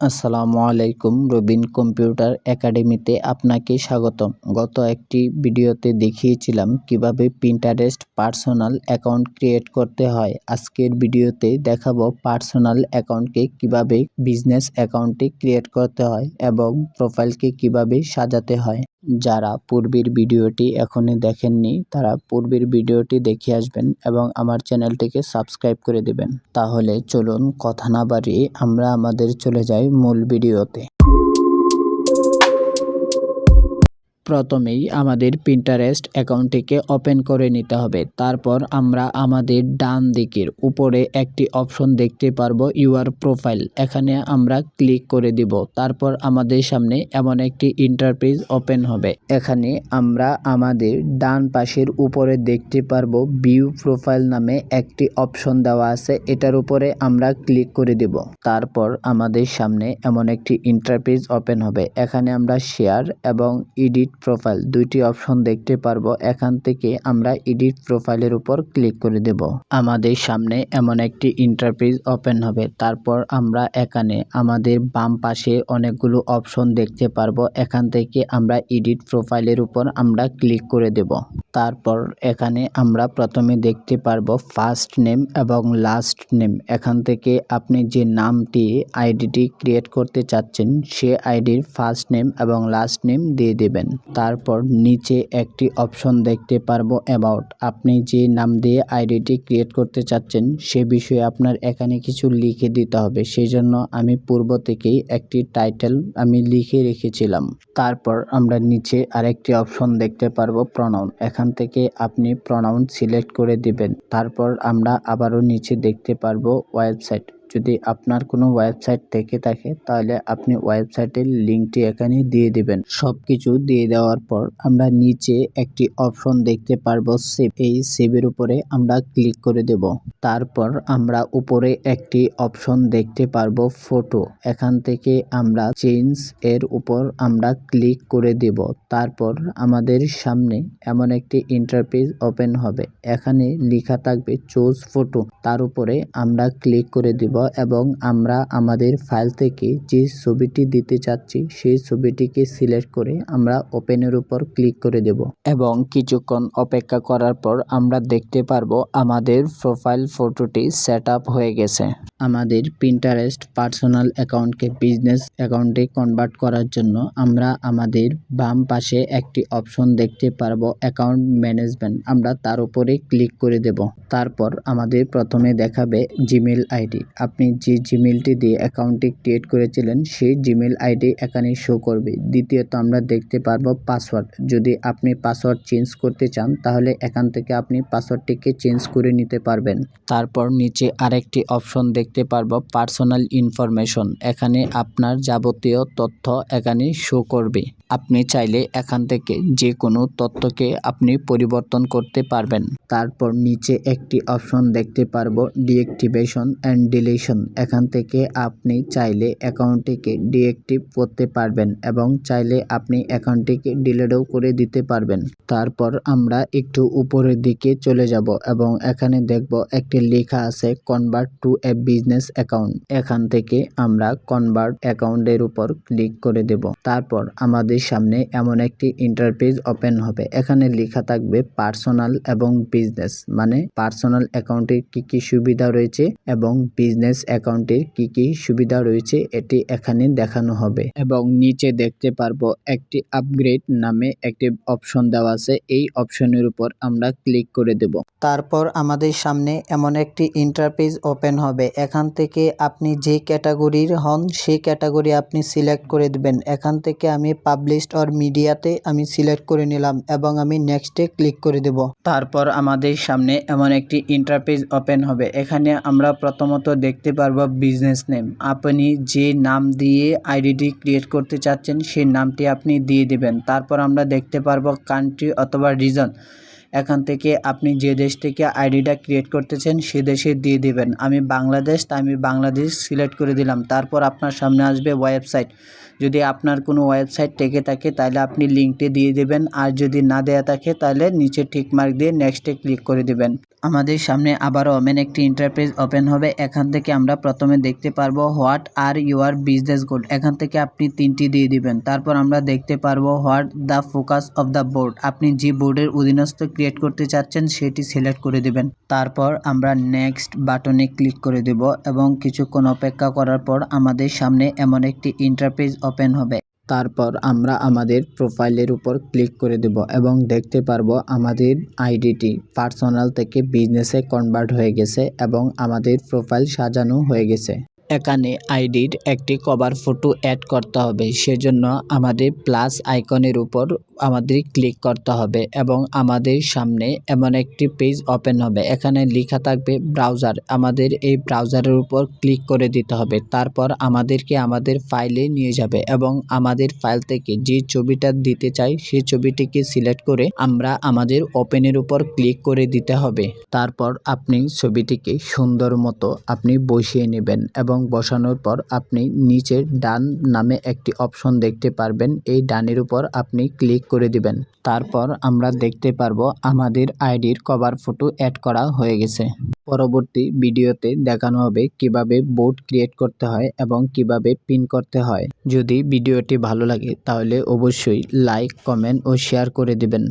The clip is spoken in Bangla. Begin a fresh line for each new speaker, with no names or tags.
আসসালামু আলাইকুম রবিন কম্পিউটার একাডেমিতে আপনাকে স্বাগতম। গত একটি ভিডিওতে দেখিয়েছিলাম কীভাবে পিন্টারেস্ট পার্সোনাল অ্যাকাউন্ট ক্রিয়েট করতে হয়। আজকের ভিডিওতে দেখাবো পার্সোনাল অ্যাকাউন্টকে কীভাবে বিজনেস অ্যাকাউন্টে ক্রিয়েট করতে হয় এবং প্রোফাইলকে কীভাবে সাজাতে হয়। যারা পূর্বের ভিডিওটি এখনই দেখেননি, তারা পূর্বের ভিডিওটি দেখে আসবেন এবং আমার চ্যানেলটিকে সাবস্ক্রাইব করে দেবেন। তাহলে চলুন কথা না বাড়িয়ে আমরা আমাদের চলে যাই মূল ভিডিওতে। প্রথমেই আমাদের পিন্টারেস্ট অ্যাকাউন্টটিকে ওপেন করে নিতে হবে। তারপর আমরা আমাদের ডান দিকের উপরে একটি অপশন দেখতে পারব ইউআর প্রোফাইল। এখানে আমরা ক্লিক করে দিব। তারপর আমাদের সামনে এমন একটি ইন্টারপ্রিজ ওপেন হবে। এখানে আমরা আমাদের ডান পাশের উপরে দেখতে পারব ভিউ প্রোফাইল নামে একটি অপশন দেওয়া আছে। এটার উপরে আমরা ক্লিক করে দিব। তারপর আমাদের সামনে এমন একটি ইন্টারপ্রিজ ওপেন হবে। এখানে আমরা শেয়ার এবং এডিট প্রোফাইল দুইটি অপশন দেখতে পারব। এখান থেকে আমরা এডিট প্রোফাইলের উপর ক্লিক করে দেব। আমাদের সামনে এমন একটি ইন্টারপেজ ওপেন হবে। তারপর আমরা এখানে আমাদের বাম পাশে অনেকগুলো অপশন দেখতে পারব। এখান থেকে আমরা এডিট প্রোফাইলের উপর আমরা ক্লিক করে দেব। তারপর এখানে আমরা প্রথমে দেখতে পারব ফার্স্ট নেম এবং লাস্ট নেম এখান থেকে আপনি যে নামটি আইডিটি ক্রিয়েট করতে চাচ্ছেন, সে আইডির ফার্স্ট নেম এবং লাস্ট নেম দিয়ে দেবেন। তারপর নিচে একটি অপশন দেখতে পারব অ্যাবাউট আপনি যে নাম দিয়ে আইডিটি ক্রিয়েট করতে চাচ্ছেন, সে বিষয়ে আপনার এখানে কিছু লিখে দিতে হবে। সেই জন্য আমি পূর্ব থেকেই একটি টাইটেল আমি লিখে রেখেছিলাম। তারপর আমরা নিচে আরেকটি অপশন দেখতে পারব প্রনাউন এখান থেকে আপনি প্রনাউন সিলেক্ট করে দিবেন। তারপর আমরা আবারও নিচে দেখতে পারব ওয়েবসাইট যদি আপনার কোনো ওয়েবসাইট থেকে থাকে, তাহলে আপনি ওয়েবসাইটের লিঙ্কটি এখানে দিয়ে দিবেন। সব কিছু দিয়ে দেওয়ার পর আমরা নিচে একটি অপশন দেখতে পারব সেভ এই সেভের উপরে আমরা ক্লিক করে দেব। তারপর আমরা উপরে একটি অপশন দেখতে পারব ফটো এখান থেকে আমরা চেঞ্জ এর উপর আমরা ক্লিক করে দেব। তারপর আমাদের সামনে এমন একটি ইন্টারপেজ ওপেন হবে। এখানে লেখা থাকবে চোজ ফটো তার উপরে আমরা ক্লিক করে দিব। এবং আমরা আমাদের ফাইল থেকে যে ছবিটি দিতে চাচ্ছি, সেই ছবিটিকে সিলেক্ট করে আমরা ওপেনের উপর ক্লিক করে দেব এবং কিছুক্ষণ অপেক্ষা করার পর আমরা দেখতে পারব আমাদের প্রোফাইল ফটোটি সেট হয়ে গেছে। আমাদের পিন্টারেস্ট পার্সোনাল অ্যাকাউন্টকে বিজনেস অ্যাকাউন্টে কনভার্ট করার জন্য আমরা আমাদের বাম পাশে একটি অপশন দেখতে পারব অ্যাকাউন্ট ম্যানেজমেন্ট। আমরা তার উপরে ক্লিক করে দেব। তারপর আমাদের প্রথমে দেখাবে জিমেল আইডি। আপনি যে জিমেলটি দিয়ে অ্যাকাউন্টটি ক্রিয়েট করেছিলেন, সেই জিমেল আইডি এখানে শো করবে। দ্বিতীয়ত, আমরা দেখতে পারব পাসওয়ার্ড যদি আপনি পাসওয়ার্ড চেঞ্জ করতে চান, তাহলে এখান থেকে আপনি পাসওয়ার্ডটিকে চেঞ্জ করে নিতে পারবেন। তারপর নিচে আরেকটি অপশন দেখতে পারব পার্সোনাল ইনফরমেশন এখানে আপনার যাবতীয় তথ্য এখানে শো করবে। আপনি চাইলে এখান থেকে যে কোনো তথ্যকে আপনি পরিবর্তন করতে পারবেন। তারপর নিচে একটি অপশন দেখতে পারব ডিএক্টিভেশন অ্যান্ড ডিলিশন এখান থেকে আপনি চাইলে অ্যাকাউন্টটিকে ডিএক্টিভ করতে পারবেন এবং চাইলে আপনি অ্যাকাউন্টটিকে ডিলেটও করে দিতে পারবেন। তারপর আমরা একটু উপরের দিকে চলে যাব এবং এখানে দেখব একটি লেখা আছে convert to a business account এখান থেকে আমরা কনভার্ট অ্যাকাউন্টের উপর ক্লিক করে দেব। তারপর আমাদের সামনে এমন একটি ইন্টারপেজ ওপেন হবে। এখানে লেখা থাকবে পার্সোনাল এবং বিজনেস মানে পার্সোনাল অ্যাকাউন্টের কি কি সুবিধা রয়েছে এবং বিজনেস অ্যাকাউন্টের কি কি সুবিধা রয়েছে এটি এখানে দেখানো হবে। এবং নিচে দেখতে পারব একটি আপগ্রেড নামে একটি অপশন দেওয়া আছে। এই অপশনের উপর আমরা ক্লিক করে দেব। তারপর আমাদের সামনে এমন একটি ইন্টারপেজ ওপেন হবে। এখান থেকে আপনি যে ক্যাটাগরির হন, সেই ক্যাটাগরি আপনি সিলেক্ট করে দেবেন। এখান থেকে আমি পাবলিশড অর মিডিয়াতে আমি সিলেক্ট করে নিলাম এবং আমি নেক্সটে ক্লিক করে দেব। তারপর আমাদের সামনে এমন একটি ইন্টারপেজ ওপেন হবে। এখানে আমরা প্রথমত দেখতে পারব বিজনেস নেম আপনি যে নাম দিয়ে আইডিটি ক্রিয়েট করতে চাচ্ছেন সেই নামটি আপনি দিয়ে দেবেন। তারপর আমরা দেখতে পারব কান্ট্রি অথবা রিজন এখান থেকে আপনি যে দেশ থেকে আইডিটা ক্রিয়েট করতেছেন, সে দেশে দিয়ে দিবেন। আমি বাংলাদেশ তাই আমি বাংলাদেশ সিলেক্ট করে দিলাম। তারপর আপনার সামনে আসবে ওয়েবসাইট যদি আপনার কোনো ওয়েবসাইট থেকে থাকে, তাহলে আপনি লিঙ্কটি দিয়ে দেবেন। আর যদি না দেয়া থাকে, তাহলে নিচে ঠিক মার্ক দিয়ে নেক্সটে ক্লিক করে দিবেন। আমাদের সামনে আবারও ওমেন একটি ইন্টারপ্রাইজ ওপেন হবে। এখান থেকে আমরা প্রথমে দেখতে পারব what are your business goal. এখান থেকে আপনি তিনটি দিয়ে দিবেন। তারপর আমরা দেখতে পারব what the focus of the board. আপনি যে বোর্ডের অধীনস্থ ক্রিয়েট করতে চাচ্ছেন, সেটি সিলেক্ট করে দিবেন। তারপর আমরা নেক্সট বাটনে ক্লিক করে দেব এবং কিছুক্ষণ অপেক্ষা করার পর আমাদের সামনে এমন একটি ইন্টারপেজ ওপেন হবে। তারপর আমরা আমাদের প্রোফাইলের উপর ক্লিক করে দেব এবং দেখতে পারব আমাদের আইডিটি পার্সোনাল থেকে বিজনেসে কনভার্ট হয়ে গেছে এবং আমাদের প্রোফাইল সাজানো হয়ে গেছে। এখানে আইডির একটি কভার ফটো অ্যাড করতে হবে। সেজন্য আমাদের প্লাস আইকনের উপর আমাদের ক্লিক করতে হবে এবং আমাদের সামনে এমন একটি পেজ ওপেন হবে। এখানে লেখা থাকবে ব্রাউজার আমাদের এই ব্রাউজারের উপর ক্লিক করে দিতে হবে। তারপর আমাদেরকে আমাদের ফাইলে নিয়ে যাবে এবং আমাদের ফাইল থেকে যে ছবিটা দিতে চাই, সেই ছবিটিকে সিলেক্ট করে আমরা আমাদের ওপেনের উপর ক্লিক করে দিতে হবে। তারপর আপনি ছবিটিকে সুন্দর মতো আপনি বসিয়ে নেবেন এবং বসানোর পর আপনি নিচে ডান নামে একটি অপশন দেখতে পারবেন। এই ডানের উপর আপনি ক্লিক করে দিবেন। তারপর আমরা দেখতে পারব আমাদের আইডির কভার ফটো অ্যাড করা হয়ে গেছে। পরবর্তী ভিডিওতে দেখানো হবে কীভাবে বোর্ড ক্রিয়েট করতে হয় এবং কীভাবে পিন করতে হয়। যদি ভিডিওটি ভালো লাগে তাহলে অবশ্যই লাইক, কমেন্ট ও শেয়ার করে দিবেন।